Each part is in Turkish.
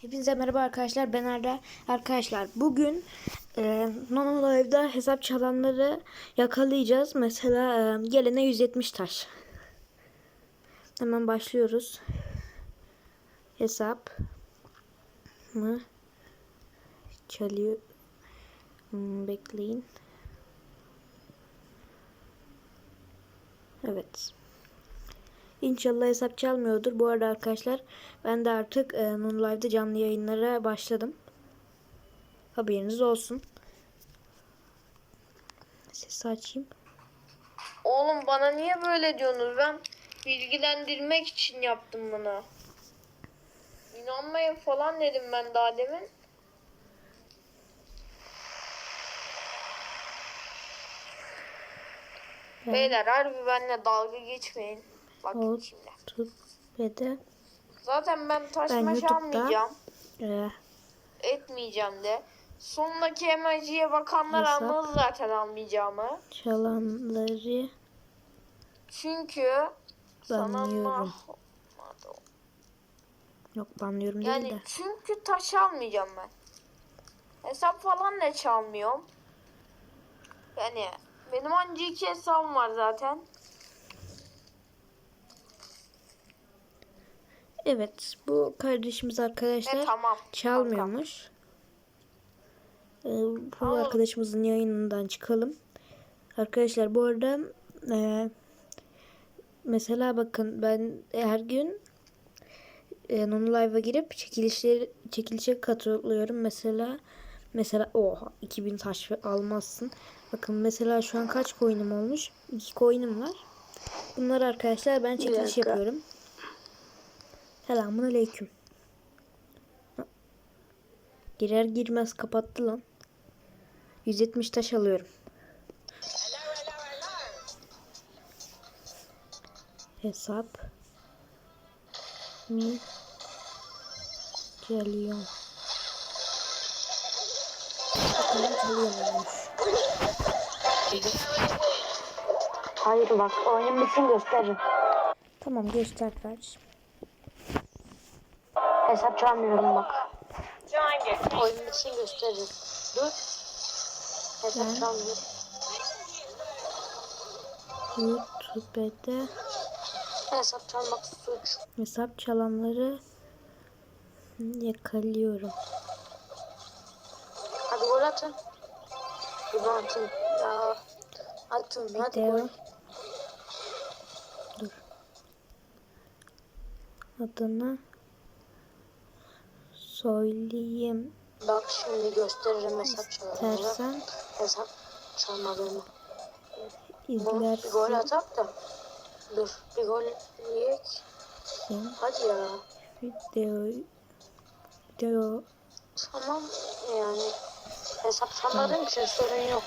Hepinize merhaba arkadaşlar. Ben Arda. Arkadaşlar bugün e, Nono Live'da hesap çalanları yakalayacağız. Mesela e, gelene 170 taş. Hemen başlıyoruz. Hesap mı çalıyor? Hmm, bekleyin. Evet. İnşallah hesap çalmıyordur. Bu arada arkadaşlar ben de artık e, Non Live'da canlı yayınlara başladım. Haberiniz olsun. Sesi açayım. Oğlum bana niye böyle diyorsunuz? Ben bilgilendirmek için yaptım bunu. İnanmayın falan dedim ben daha demin. Ben Beyler harbi benimle dalga geçmeyin. Bak Ol- şimdi. tut ve de Zaten ben taş Ben maş almayacağım. e, Etmeyeceğim de. Sondaki emojiye bakanlar Hesap. anladı zaten almayacağımı. çalanları Çünkü Banlıyorum. yok banlıyorum değil Yani de. çünkü taş almayacağım ben. Hesap falan da çalmıyorum. Yani benim anca iki hesabım var zaten. Evet bu kardeşimiz arkadaşlar E tamam. çalmıyormuş. Ee, bu Tamam. arkadaşımızın yayınından çıkalım. Arkadaşlar bu arada e, mesela bakın ben her gün e, Live'a girip çekilişler çekilişe katılıyorum. Mesela mesela oha 2000 taş almazsın. Bakın mesela şu an kaç coin'im olmuş? 2 coin'im var. Bunlar arkadaşlar ben çekiliş yapıyorum. Selamun aleyküm. Girer girmez kapattı lan. 170 taş alıyorum. Hesap mi geliyor? Hayır bak oyunun bitsin gösteririm. Tamam göster kardeşim. Hesap çalmıyorum bak. Oyunun bitsin gösteririm. Dur. Hesap Ben- çalmıyorum. YouTube'da Hesap çalmak suç. hesap çalanları yakalıyorum. Hadi gol atın. Gol atın. Ya. Atın hadi Video. gol. Dur. Adını söyleyeyim Bak şimdi gösteririm hesap dersen Hesap çalmadığımı. Bunu bir gol izlersin. atak da. Dur bir gol yiyek. Hadi ya. Video video Tamam yani. Hesap çalmadığım için sorun yok.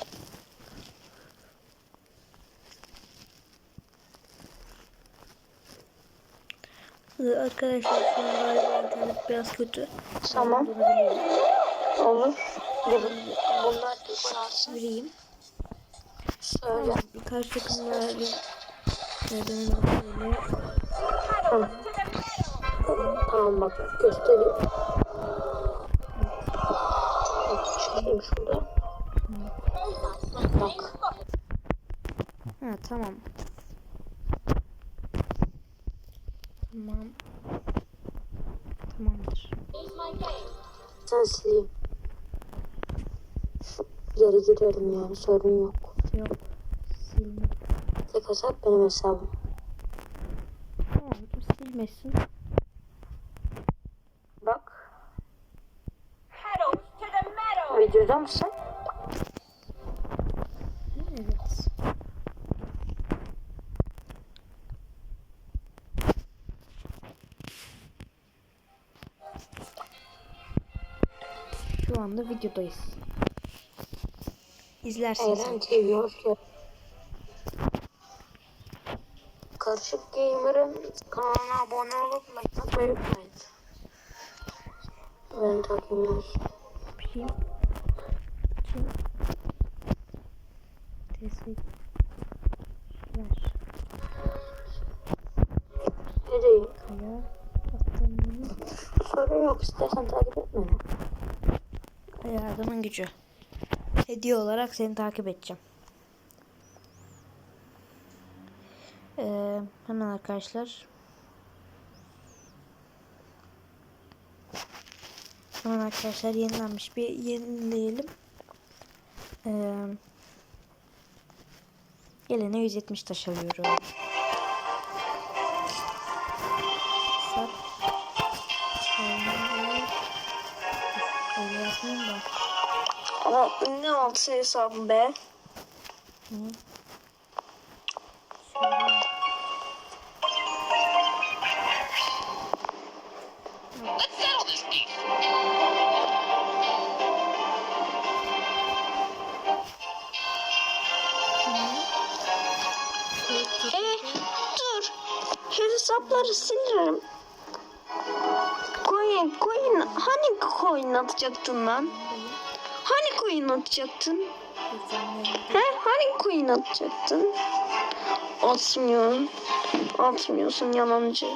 Arkadaşlar şu an galiba internet biraz kötü. Tamam. Olur. Bunlar. Vereyim. Söyle. Birkaç takımlar neden olduğunu Tamam. Tamam bak gösteriyorum. Bak çıkayım şurada. Bak. Ha tamam. Tamam. Tamamdır. Sen sileyim. Geri girelim yani sorun yok. Yok. Silme. Tek hesap benim hesabım. Tamam silmesin. Bak. Videoda mısın? Şu anda videodayız. İzlersiniz. TV hoş. Karışık Gamer'ın kanalına abone olup like atmayı unutmayın. Ben takımlar. Yapayım. Kim? Teşekkürler. Nereye? Kaya. Öyle yok istersen takip gücü. Hediye olarak seni takip edeceğim. Ee, hemen arkadaşlar. Hemen arkadaşlar yenilenmiş bir yenileyelim. Ee, gelene 170 taş alıyorum. Ama ne altı hesabı be? Hı. E dur. Hesapları silerim. Coin, coin. Hani coin atacaktın lan? Coin atacaktın? He? Hani coin atacaktın? Atmıyor. Atmıyorsun yalancı.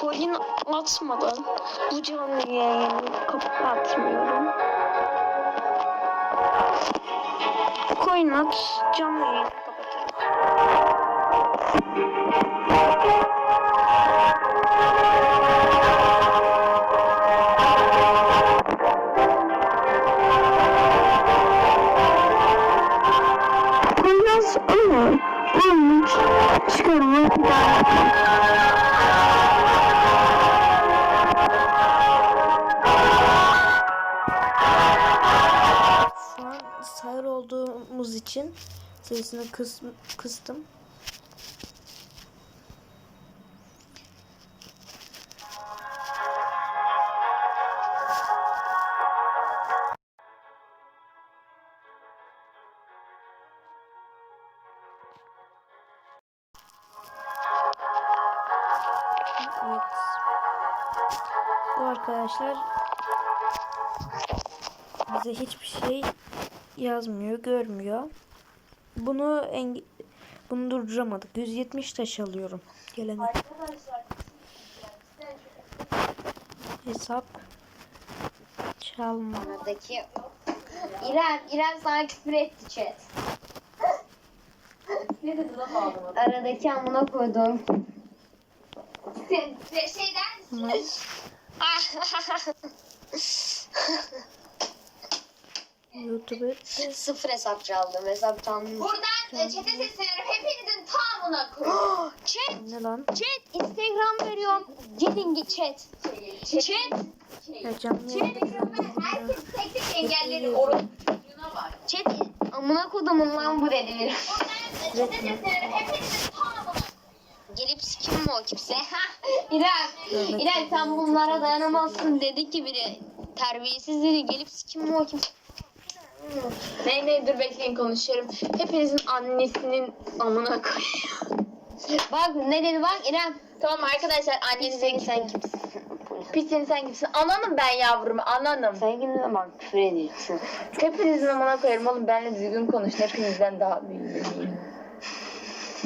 Coin atmadan bu canlı yayını kapatmıyorum. Coin at, canlı yayını kapatırım. İçin sesini kıs kıstım. Evet. Arkadaşlar bize hiçbir şey yazmıyor, görmüyor. Bunu enge bunu durduramadık. 170 taş alıyorum. Gelene. Hesap çalma. Aradaki İrem, İrem sana küfür etti chat. ne dedi lan? Aradaki amına koydum. Şeyden Hı. YouTube'u sıfır hesap çaldım. Hesap çaldım. Buradan e, çete sesleniyorum. Hepinizin tamamına koyun. chat, ne lan? chat, Instagram veriyorum. Gelin git chat. Chat, Ya canlı herkes tek tek engellerim. Orada. Chat amına kodumun lan bu dediler. Buradan e, çete sesleniyorum. Hepinizin tamamına Gelip sikim mi o kimse? İrem, İrem sen bunlara dayanamazsın dedi ki biri. Terbiyesiz dedi gelip sikim mi o kimse? Ne ne dur bekleyin konuşuyorum. Hepinizin annesinin amına koyuyor. Bak ne dedi bak İrem. Tamam arkadaşlar annenizin seni sen kimsin? Pis seni sen kimsin? Ananım ben yavrum ananım. Sen kimsin bak küfür ediyorsun. Hepinizin amına koyarım oğlum benle düzgün konuşun. Hepinizden daha büyüğüm.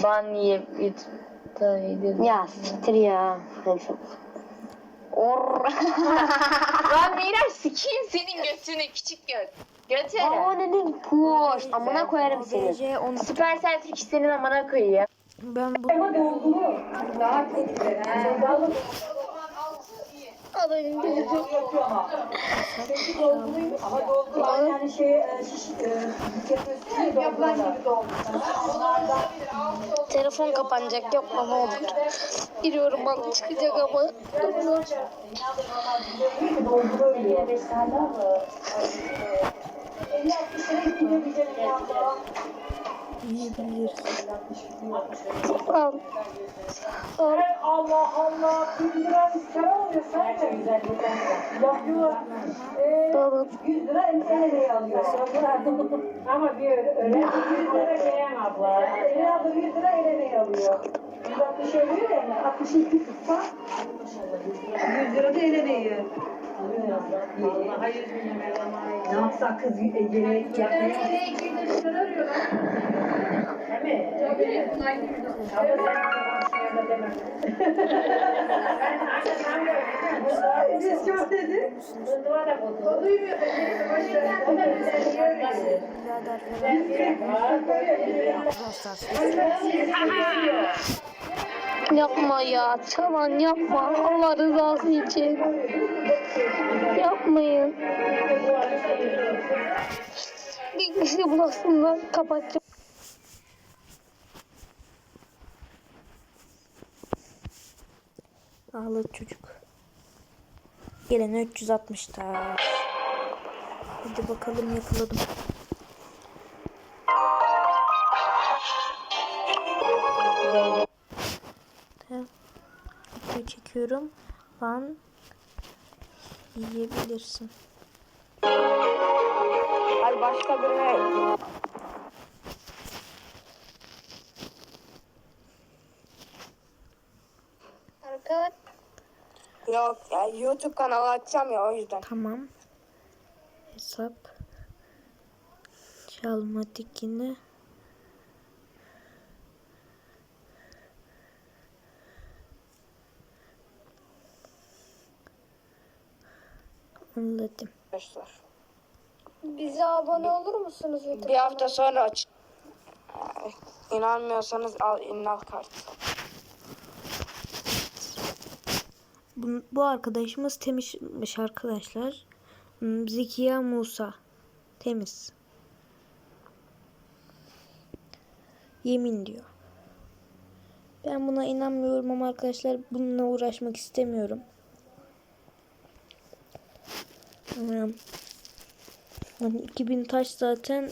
Ben niye YouTube'da video... Ya siktir ya. Or. Lan Miraç sikeyim senin götünü küçük göt. Göt Aa ne dedin? Puş. Amına koyarım seni. DC 10 Süpersel Türk senin amına koyuyor. ben bu Ama doldular yani şey şiş e, yapıyorsun yapılan gibi doldular. Telefon kapanacak yapma ne olur. Giriyorum bana çıkacak ama. Dolduruyor diye. Lira bir. Al. Allah Allah. Bir lira kara oluyor sen de. Yapıyor. Ee, Alın. 100 lira el ele alıyor. Ama bir öyle 100 lira beğen abla. El aldı 100 lira el ele alıyor. 160 oluyor ya 62 tutsa 100 lira da ele değiyor. Vallahi yüz bin lira. Ne yapsak kız yemek yapmaya? Değil mi? Ama sen de demem. Biz çok dedi. Fındığa da kodu. O duymuyor. O da bize diyor. Yapma ya. Çalan yapma. Allah rızası için. Yapmayın. Bir kişi bulasınlar. Kapatacağım. Ağladı çocuk. Gelen 360 ta. Hadi bakalım yakaladım. Video çekiyorum. Ban yiyebilirsin. Hadi başka birine Yok ya YouTube kanalı açacağım ya o yüzden. Tamam. Hesap. Çalma dikini. Anladım. Arkadaşlar. Bize abone olur musunuz? Bir hafta sonra aç. İnanmıyorsanız al inal kart. Bu, bu arkadaşımız temizmiş arkadaşlar. Hmm, Zekiya Musa. Temiz. Yemin diyor. Ben buna inanmıyorum ama arkadaşlar bununla uğraşmak istemiyorum. Hmm. Yani 2000 taş zaten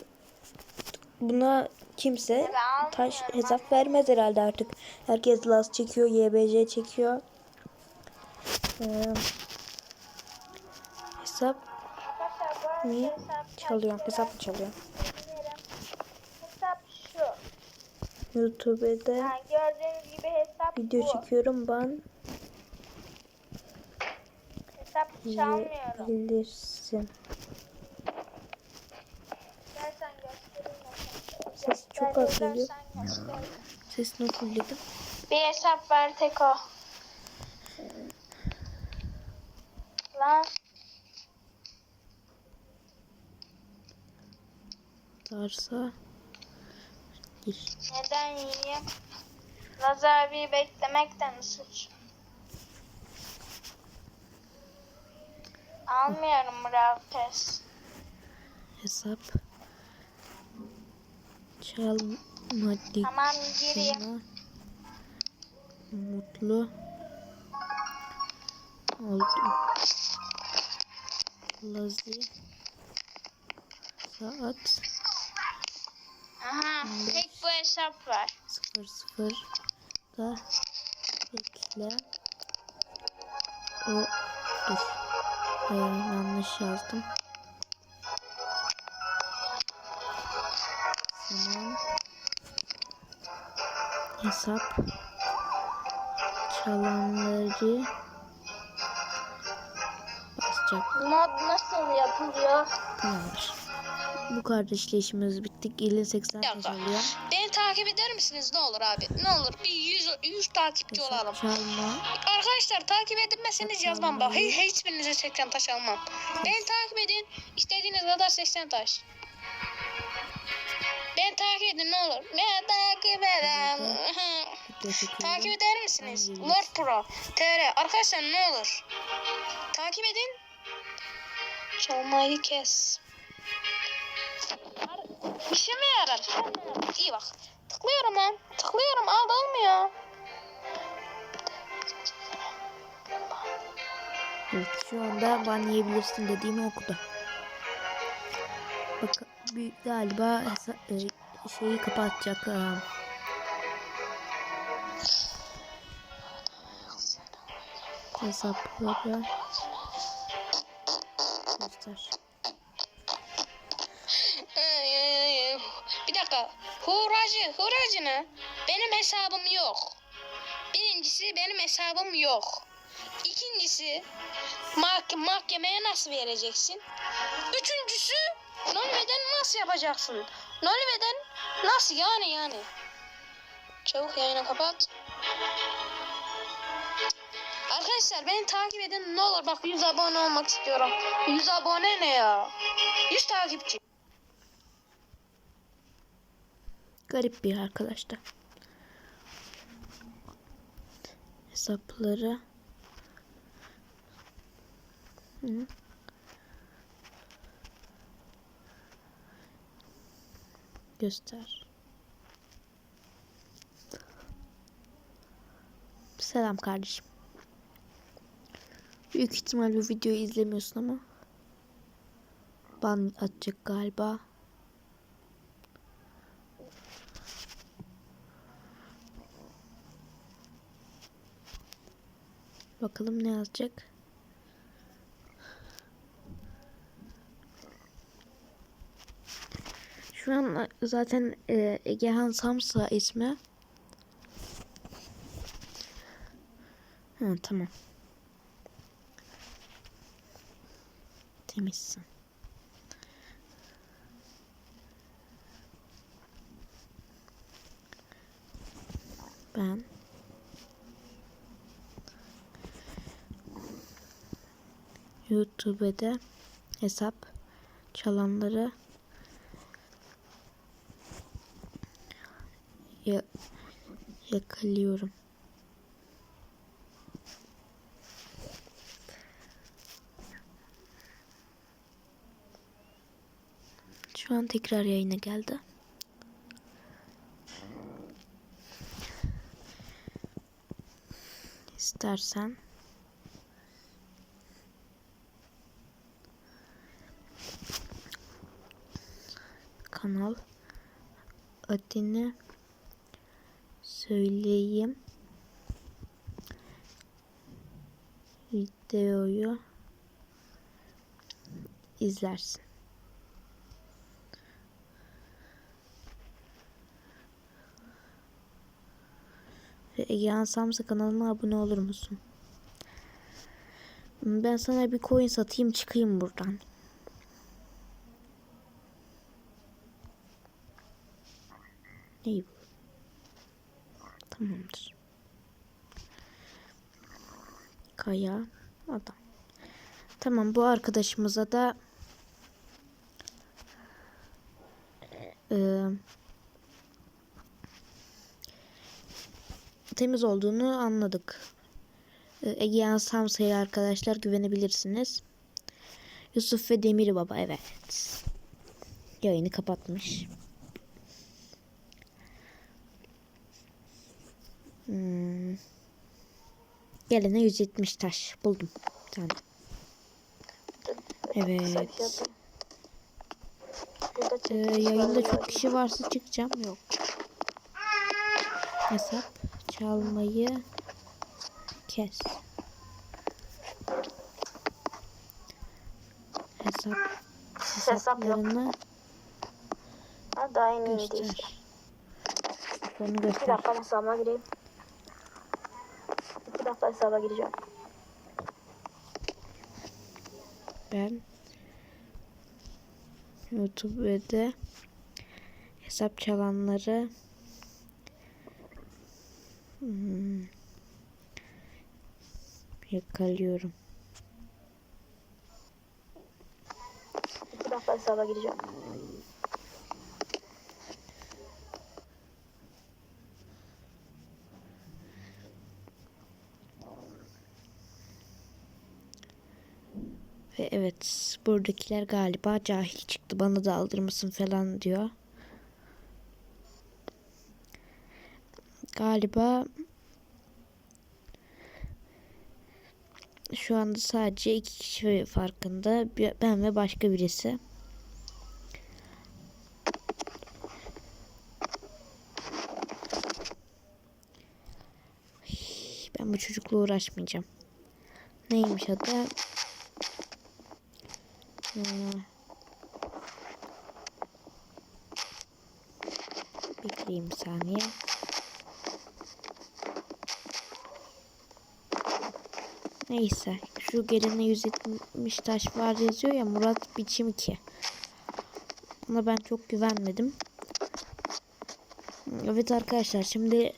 buna kimse taş hesap vermez herhalde artık. Herkes las çekiyor, YBC çekiyor. Ee, hesap mi çalıyor? Hesap mı çalıyor? Hesap şu. YouTube'da gördüğünüz gibi hesap video bu. çekiyorum ben Hesap çalmıyorum. bilirsin. Dersen göstereyim. hesap. Ses çok az geliyor. Göstereyim. Sesini fullledim. Bir hesap ver tek o. Varsa gir. neden yiyeyim? Laz abi beklemekten suç. Almıyorum Brawl Pass. Hesap çalma Tamam gireyim. mutlu oldum. Lazi saat Aha tek bu hesap var. 00 da bekle. O dur. Ee, yanlış yazdım. Zaman hesap çalanları basacak. Mod nasıl yapılıyor? Tamamdır. Bu kardeşle işimiz bitti. 50-80 taş alıyor. Beni takip eder misiniz ne olur abi? Ne olur bir 100, 100 takipçi olalım. Çalma. Arkadaşlar takip edilmezseniz yazmam bak. Hiç, hiçbirinize 80 taş almam. Beni takip edin. İstediğiniz kadar 80 taş. Beni takip edin ne olur. Beni takip çekiyorum. takip eder misiniz? Lord Pro TR. Arkadaşlar ne olur. Takip edin. Çalmayı kes. İşe mi yarar? İyi bak. Tıklıyorum lan. Tıklıyorum. Al olmuyor. Evet şu anda ban yiyebilirsin dediğimi okudu. Bak büyük galiba e, şeyi kapatacak. e, hesapları göster. Bir dakika. Huracı, huracı ne? Benim hesabım yok. Birincisi benim hesabım yok. İkincisi mah- mahkemeye nasıl vereceksin? Üçüncüsü Nolve'den nasıl yapacaksın? Nolve'den nasıl yani yani? Çabuk yayını kapat. Arkadaşlar beni takip edin ne olur bak 100 abone olmak istiyorum. 100 abone ne ya? 100 takipçi. Garip bir arkadaşlar. Hesapları. Göster. Selam kardeşim. Büyük ihtimal bu videoyu izlemiyorsun ama ban atacak galiba. Bakalım ne yazacak. Şu an zaten e, Egehan Samsa ismi. Ha, tamam. Temizsin. Ben YouTube'da hesap çalanları ya yakalıyorum. Şu an tekrar yayına geldi. İstersen kanal adını söyleyeyim. Videoyu izlersin. Ve Egehan Samsa kanalına abone olur musun? Ben sana bir coin satayım çıkayım buradan. İyi bu. Tamamdır. Kaya adam. Tamam bu arkadaşımıza da eee temiz olduğunu anladık. Ee, Egehan Samsa'ya arkadaşlar güvenebilirsiniz. Yusuf ve Demir Baba evet. Yayını kapatmış. Hmm. Gelene 170 taş buldum. Tamam. Evet. Ee, yayında çok kişi varsa çıkacağım. Yok. Hesap çalmayı kes. Hesap hesaplarını Ha daha yeni iyiydi işte. göster. Onu Bir göster. dakika hesabıma gireyim. İki dakika hesaba gireceğim. Ben YouTube'da hesap çalanları hmm, yakalıyorum. Dakika hesaba gireceğim. Ve evet buradakiler galiba cahil çıktı. Bana da aldırmasın falan diyor. Galiba şu anda sadece iki kişi farkında. Ben ve başka birisi. Ben bu çocukla uğraşmayacağım. Neymiş adı? Hmm. Bekleyeyim bir saniye. Neyse. Şu gelene 170 taş var yazıyor ya Murat biçim 2. Ona ben çok güvenmedim. Evet arkadaşlar şimdi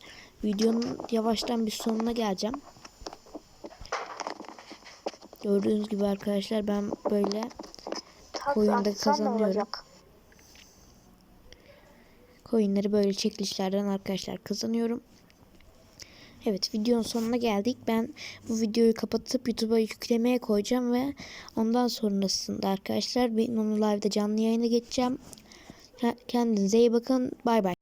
videonun yavaştan bir sonuna geleceğim. Gördüğünüz gibi arkadaşlar ben böyle Oyunda kazanıyorum. coinleri böyle çekilişlerden arkadaşlar kazanıyorum. Evet videonun sonuna geldik. Ben bu videoyu kapatıp YouTube'a yüklemeye koyacağım ve ondan sonrasında arkadaşlar bir onu live'da canlı yayına geçeceğim. Kendinize iyi bakın. Bay bay.